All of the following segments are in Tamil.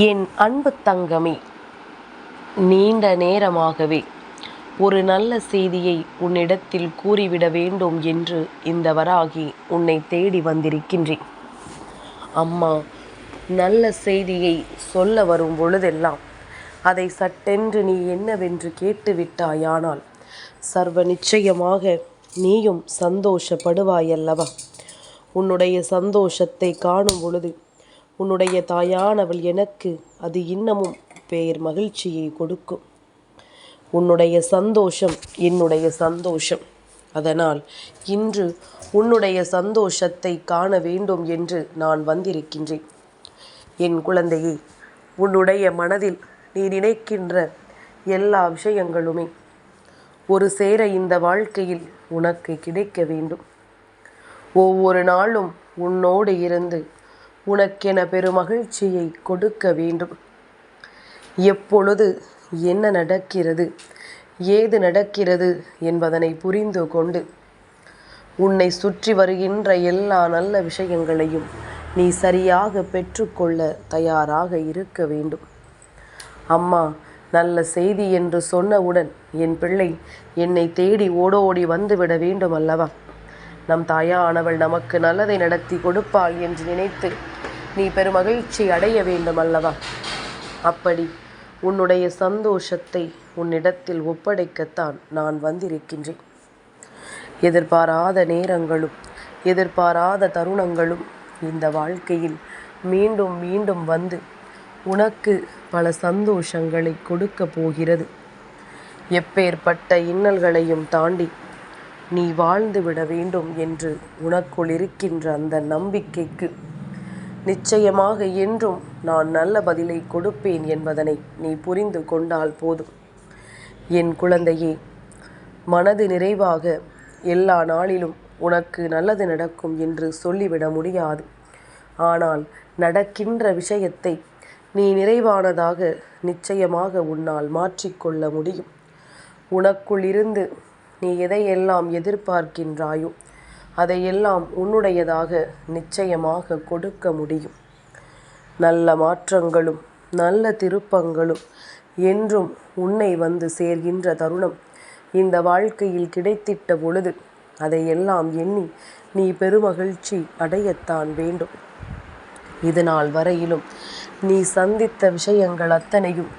என் அன்பு தங்கமே நீண்ட நேரமாகவே ஒரு நல்ல செய்தியை உன்னிடத்தில் கூறிவிட வேண்டும் என்று இந்த வராகி உன்னை தேடி வந்திருக்கின்றேன். அம்மா நல்ல செய்தியை சொல்ல வரும் பொழுதெல்லாம் அதை சட்டென்று நீ என்னவென்று கேட்டுவிட்டாயானால் சர்வ நிச்சயமாக நீயும் சந்தோஷப்படுவாயல்லவா? உன்னுடைய சந்தோஷத்தை காணும் பொழுது உன்னுடைய தாயானவள் எனக்கு அது இன்னமும் பேர் மகிழ்ச்சியை கொடுக்கும். உன்னுடைய சந்தோஷம் என்னுடைய சந்தோஷம். அதனால் இன்று உன்னுடைய சந்தோஷத்தை காண வேண்டும் என்று நான் வந்திருக்கின்றேன். என் குழந்தையே உன்னுடைய மனதில் நீ நினைக்கின்ற எல்லா விஷயங்களுமே ஒரு சேர இந்த வாழ்க்கையில் உனக்கு கிடைக்க வேண்டும். ஒவ்வொரு நாளும் உன்னோடு இருந்து உனக்கென பெருமகிழ்ச்சியை கொடுக்க வேண்டும். எப்பொழுது என்ன நடக்கிறது ஏது நடக்கிறது என்பதனை புரிந்து கொண்டு உன்னை சுற்றி வருகின்ற எல்லா நல்ல விஷயங்களையும் நீ சரியாக பெற்றுக்கொள்ள தயாராக இருக்க வேண்டும். அம்மா நல்ல செய்தி என்று சொன்னவுடன் என் பிள்ளை என்னை தேடி ஓடோடி வந்துவிட வேண்டும் அல்லவா நம் தாயானவள் நமக்கு நல்லதை நடத்தி கொடுப்பாள் என்று நினைத்து நீ பெருமகிழ்ச்சி அடைய வேண்டும் அல்லவா? அப்படி உன்னுடைய சந்தோஷத்தை உன்னிடத்தில் ஒப்படைக்கத்தான் நான் வந்திருக்கின்றேன். எதிர்பாராத நேரங்களும் எதிர்பாராத தருணங்களும் இந்த வாழ்க்கையில் மீண்டும் மீண்டும் வந்து உனக்கு பல சந்தோஷங்களை கொடுக்க போகிறது. எப்பேற்பட்ட இன்னல்களையும் தாண்டி நீ வாழ்ந்து விட வேண்டும் என்று உனக்குள் இருக்கின்ற அந்த நம்பிக்கைக்கு நிச்சயமாக என்றும் நான் நல்ல பதிலை கொடுப்பேன் என்பதனை நீ புரிந்து கொண்டால் போதும். என் குழந்தையே மனது நிறைவாக எல்லா நாளிலும் உனக்கு நல்லது நடக்கும் என்று சொல்லிவிட முடியாது. ஆனால் நடக்கின்ற விஷயத்தை நீ நிறைவானதாக நிச்சயமாக உன்னால் மாற்றிக்கொள்ள முடியும். உனக்குள் இருந்து நீ எதையெல்லாம் எதிர்பார்க்கின்றாயோ அதையெல்லாம் உன்னுடையதாக நிச்சயமாக கொடுக்க முடியும். நல்ல மாற்றங்களும் நல்ல திருப்பங்களும் என்றும் உன்னை வந்து சேர்கின்ற தருணம் இந்த வாழ்க்கையில் கிடைத்திட்ட பொழுது அதையெல்லாம் எண்ணி நீ பெருமகிழ்ச்சி அடையத்தான் வேண்டும். இதனால் வரையிலும் நீ சந்தித்த விஷயங்கள் அத்தனையும்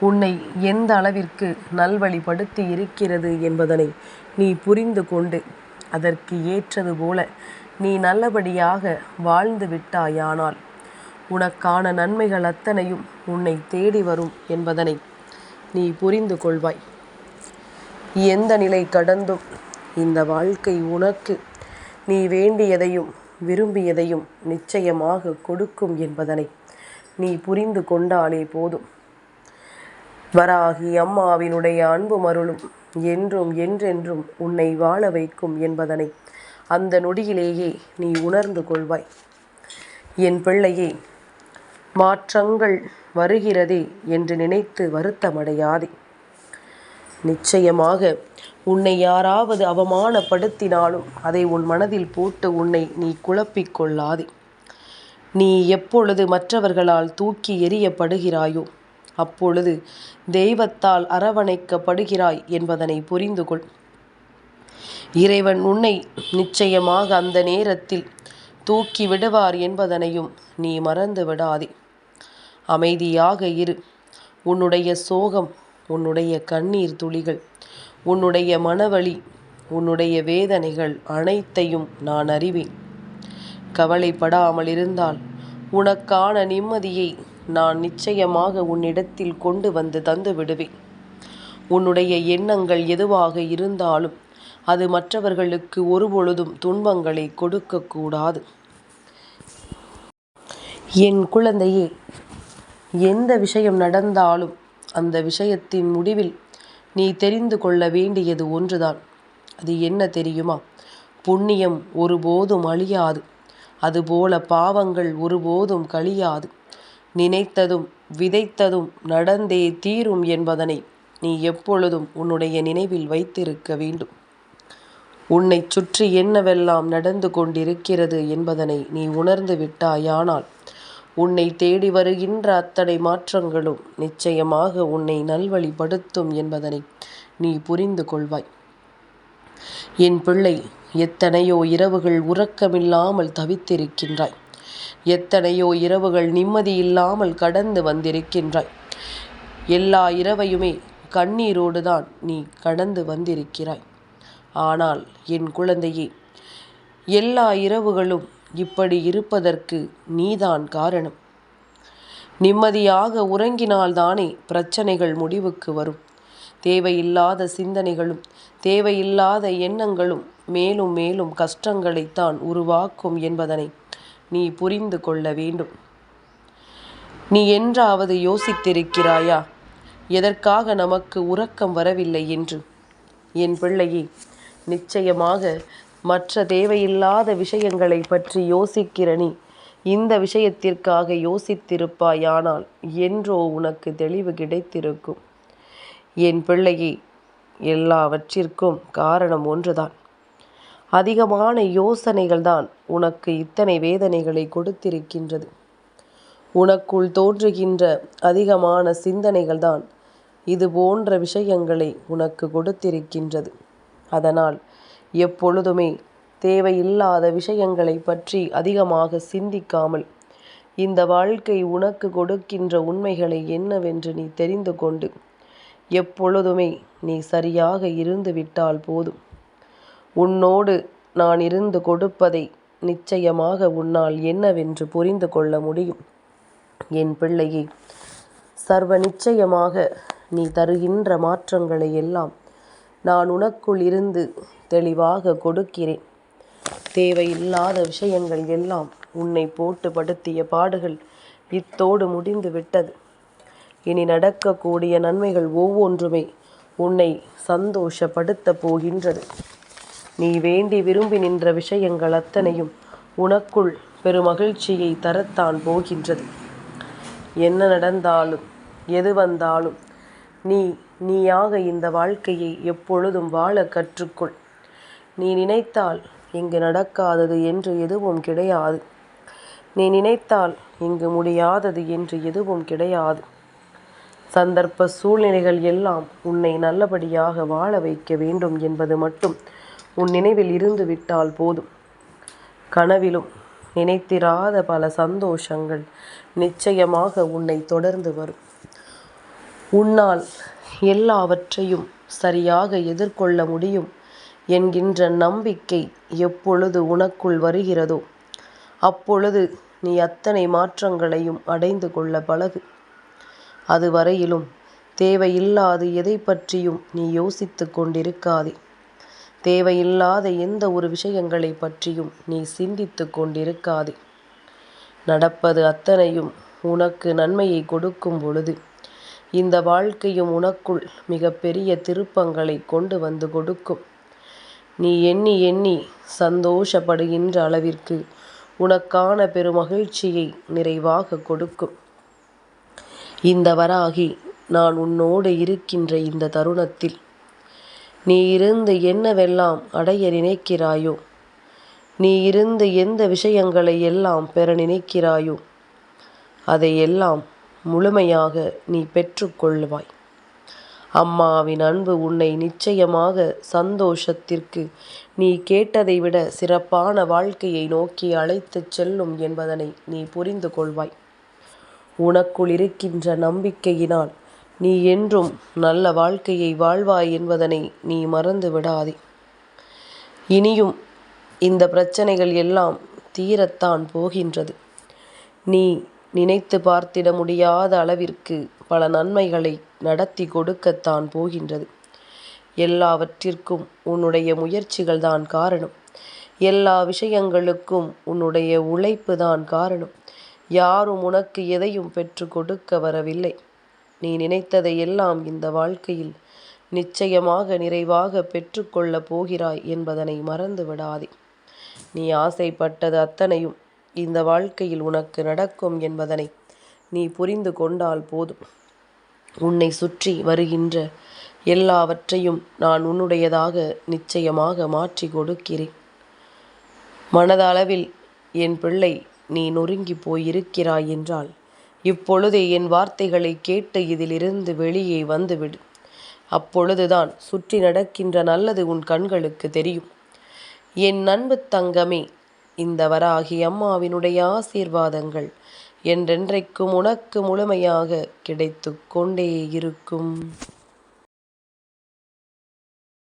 உன்னை எந்த அளவிற்கு நல்வழிப்படுத்தி இருக்கிறது என்பதனை நீ புரிந்து கொண்டு அதற்கு ஏற்றது போல நீ நல்லபடியாக வாழ்ந்து விட்டாயானால் உனக்கான நன்மைகள் அத்தனையும் உன்னை தேடி வரும் என்பதனை நீ புரிந்து கொள்வாய். எந்த நிலை கடந்தும் இந்த வாழ்க்கை உனக்கு நீ வேண்டியதையும் விரும்பியதையும் நிச்சயமாக கொடுக்கும் என்பதனை நீ புரிந்து கொண்டாலே போதும். வராகி அம்மாவினுடைய அன்பு மருளும் என்றும் என்றென்றும் உன்னை வாழ வைக்கும் என்பதனை அந்த நொடியிலேயே நீ உணர்ந்து கொள்வாய். என் பிள்ளையே மாற்றங்கள் வருகிறதே என்று நினைத்து வருத்தமடையாதே. நிச்சயமாக உன்னை யாராவது அவமானப்படுத்தினாலும் அதை உன் மனதில் போட்டு உன்னை நீ குழப்பிக் கொள்ளாதே. நீ எப்பொழுது மற்றவர்களால் தூக்கி எறியப்படுகிறாயோ அப்பொழுது தெய்வத்தால் அரவணைக்கப்படுகிறாய் என்பதனை புரிந்து கொள் இறைவன் உன்னை நிச்சயமாக அந்த நேரத்தில் தூக்கி விடுவார் என்பதனையும் நீ மறந்து விடாதே. அமைதியாக இரு. உன்னுடைய சோகம் உன்னுடைய கண்ணீர் துளிகள் உன்னுடைய மனவழி உன்னுடைய வேதனைகள் அனைத்தையும் நான் அறிவேன். கவலைப்படாமல் இருந்தால் உனக்கான நிம்மதியை நான் நிச்சயமாக உன்னிடத்தில் கொண்டு வந்து தந்து விடுவேன். உன்னுடைய எண்ணங்கள் எதுவாக இருந்தாலும் அது மற்றவர்களுக்கு ஒருபொழுதும் துன்பங்களை கொடுக்கக்கூடாது என் குழந்தையே எந்த விஷயம் நடந்தாலும் அந்த விஷயத்தின் முடிவில் நீ தெரிந்து கொள்ள வேண்டியது ஒன்றுதான். அது என்ன தெரியுமா? புண்ணியம் ஒருபோதும் அழியாது. அதுபோல பாவங்கள் ஒருபோதும் கழியாது. நினைத்ததும் விதைத்ததும் நடந்தே தீரும் என்பதனை நீ எப்பொழுதும் உன்னுடைய நினைவில் வைத்திருக்க வேண்டும். உன்னை சுற்றி என்னவெல்லாம் நடந்து கொண்டிருக்கிறது என்பதனை நீ உணர்ந்து விட்டாயானால் உன்னை தேடி வருகின்ற அத்தனை மாற்றங்களும் நிச்சயமாக உன்னை நல்வழிப்படுத்தும் என்பதனை நீ புரிந்து கொள்வாய். என் பிள்ளை எத்தனையோ இரவுகள் உறக்கமில்லாமல் தவித்திருக்கின்றாய். எத்தனையோ இரவுகள் நிம்மதியில்லாமல் கடந்து வந்திருக்கின்றாய். எல்லா இரவையுமே கண்ணீரோடு தான் நீ கடந்து வந்திருக்கிறாய். ஆனால் என் குழந்தையே எல்லா இரவுகளும் இப்படி இருப்பதற்கு நீதான் காரணம். நிம்மதியாக உறங்கினால்தானே பிரச்சனைகள் முடிவுக்கு வரும். தேவையில்லாத சிந்தனைகளும் தேவையில்லாத எண்ணங்களும் மேலும் மேலும் கஷ்டங்களைத்தான் உருவாக்கும் என்பதனை நீ புரிந்து கொள்ள வேண்டும். நீ என்றாவது யோசித்திருக்கிறாயா? எதற்காக நமக்கு உறக்கம் வரவில்லை என்று? என் பிள்ளையே நிச்சயமாக மற்ற தேவையில்லாத விஷயங்களை பற்றி யோசிக்கிற நீ இந்த விஷயத்திற்காக யோசித்திருப்பாயானால் என்றோ உனக்கு தெளிவு கிடைத்திருக்கும். என் பிள்ளையே எல்லாவற்றிற்கும் காரணம் ஒன்றுதான். அதிகமான யோசனைகள் தான் உனக்கு இத்தனை வேதனைகளை கொடுத்திருக்கின்றது. உனக்குள் தோன்றுகின்ற அதிகமான சிந்தனைகள் தான் இது போன்ற விஷயங்களை உனக்கு கொடுத்திருக்கின்றது. அதனால் எப்பொழுதுமே தேவையில்லாத விஷயங்களை பற்றி அதிகமாக சிந்திக்காமல் இந்த வாழ்க்கை உனக்கு கொடுக்கின்ற உண்மைகளை என்னவென்று நீ தெரிந்து கொண்டு எப்பொழுதுமே நீ சரியாக இருந்து விட்டால் போதும். உன்னோடு நான் இருந்து கொடுப்பதை நிச்சயமாக உன்னால் என்னவென்று புரிந்து கொள்ள முடியும். என் பிள்ளையே சர்வ நிச்சயமாக நீ தருகின்ற மாற்றங்களை எல்லாம் நான் உனக்குள் இருந்து தெளிவாக கொடுக்கிறேன். தேவையில்லாத விஷயங்கள் எல்லாம் உன்னை போட்டு படுத்திய பாடுகள் இத்தோடு முடிந்து விட்டது. இனி நடக்கக்கூடிய நன்மைகள் ஒவ்வொன்றுமே உன்னை சந்தோஷப்படுத்த போகின்றது. நீ வேண்டி விரும்பி நின்ற விஷயங்கள் அத்தனையும் உனக்குள் பெருமகிழ்ச்சியை தரத்தான் போகின்றது. என்ன நடந்தாலும் எது வந்தாலும் நீ நீயாக இந்த வாழ்க்கையை எப்பொழுதும் வாழ கற்றுக்கொள். நீ நினைத்தால் இங்கு நடக்காதது என்று எதுவும் கிடையாது. நீ நினைத்தால் இங்கு முடியாதது என்று எதுவும் கிடையாது. சந்தர்ப்ப சூழ்நிலைகள் எல்லாம் உன்னை நல்லபடியாக வாழ வைக்க வேண்டும் என்பது மட்டும் உன் நினைவில் இருந்து விட்டால் போதும். கனவிலும் நினைத்திராத பல சந்தோஷங்கள் நிச்சயமாக உன்னை தொடர்ந்து வரும். உன்னால் எல்லாவற்றையும் சரியாக எதிர்கொள்ள முடியும் என்கின்ற நம்பிக்கை எப்பொழுது உனக்குள் வருகிறதோ அப்பொழுது நீ அத்தனை மாற்றங்களையும் அடைந்து கொள்ள பழகு. அதுவரையிலும் தேவையில்லாது எதை பற்றியும் நீ யோசித்து கொண்டிருக்காதே. தேவையில்லாத எந்த ஒரு விஷயங்களை பற்றியும் நீ சிந்தித்து கொண்டிருக்காதே. நடப்பது அத்தனையும் உனக்கு நன்மையை கொடுக்கும் பொழுது இந்த வாழ்க்கையும் உனக்குள் மிகப்பெரிய திருப்பங்களை கொண்டு வந்து கொடுக்கும். நீ எண்ணி எண்ணி சந்தோஷப்படுகின்ற அளவிற்கு உனக்கான பெருமகிழ்ச்சியை நிறைவாக கொடுக்கும். இந்த வராகி நான் உன்னோடு இருக்கின்ற இந்த தருணத்தில் நீ இருந்து என்னவெல்லாம் அடைய நினைக்கிறாயோ? நீ இருந்து எந்த விஷயங்களை எல்லாம் பெற நினைக்கிறாயோ? அதையெல்லாம் முழுமையாக நீ பெற்றுக்கொள்வாய் அம்மாவின் அன்பு உன்னை நிச்சயமாக சந்தோஷத்திற்கு நீ கேட்டதை விட சிறப்பான வாழ்க்கையை நோக்கி அழைத்துச் செல்லும் என்பதனை நீ புரிந்து கொள்வாய். உனக்குள் இருக்கின்ற நம்பிக்கையினால் நீ என்றும் நல்ல வாழ்க்கையை வாழ்வாய் என்பதனை நீ மறந்து விடாதே. இனியும் இந்த பிரச்சனைகள் எல்லாம் தீரத்தான் போகின்றது. நீ நினைத்து பார்த்திட முடியாத அளவிற்கு பல நன்மைகளை நடத்தி கொடுக்கத்தான் போகின்றது. எல்லாவற்றிற்கும் உன்னுடைய முயற்சிகள் தான் காரணம். எல்லா விஷயங்களுக்கும் உன்னுடைய உழைப்பு தான் காரணம். யாரும் உனக்கு எதையும் பெற்று கொடுக்க வரவில்லை. நீ நினைத்ததை எல்லாம் இந்த வாழ்க்கையில் நிச்சயமாக நிறைவாக பெற்றுக்கொள்ளப் போகிறாய் என்பதனை மறந்து விடாதே நீ ஆசைப்பட்டது அத்தனையும் இந்த வாழ்க்கையில் உனக்கு நடக்கும் என்பதனை நீ புரிந்து கொண்டால் போதும். உன்னை சுற்றி வருகின்ற எல்லாவற்றையும் நான் உன்னுடையதாக நிச்சயமாக மாற்றி கொடுக்கிறேன். மனதளவில் என் பிள்ளை நீ நொறுங்கிப் போயிருக்கிறாய் என்றால் இப்பொழுதே என் வார்த்தைகளைக் கேட்டு இதிலிருந்து வெளியே வந்துவிடு. அப்பொழுதுதான் சுற்றி நடக்கின்ற நல்லது உன் கண்களுக்கு தெரியும். என் அன்புத் தங்கமே இந்த வராகி அம்மாவினுடைய ஆசீர்வாதங்கள் என்றென்றைக்கும் உனக்கு முழுமையாக கிடைத்து கொண்டே இருக்கும்.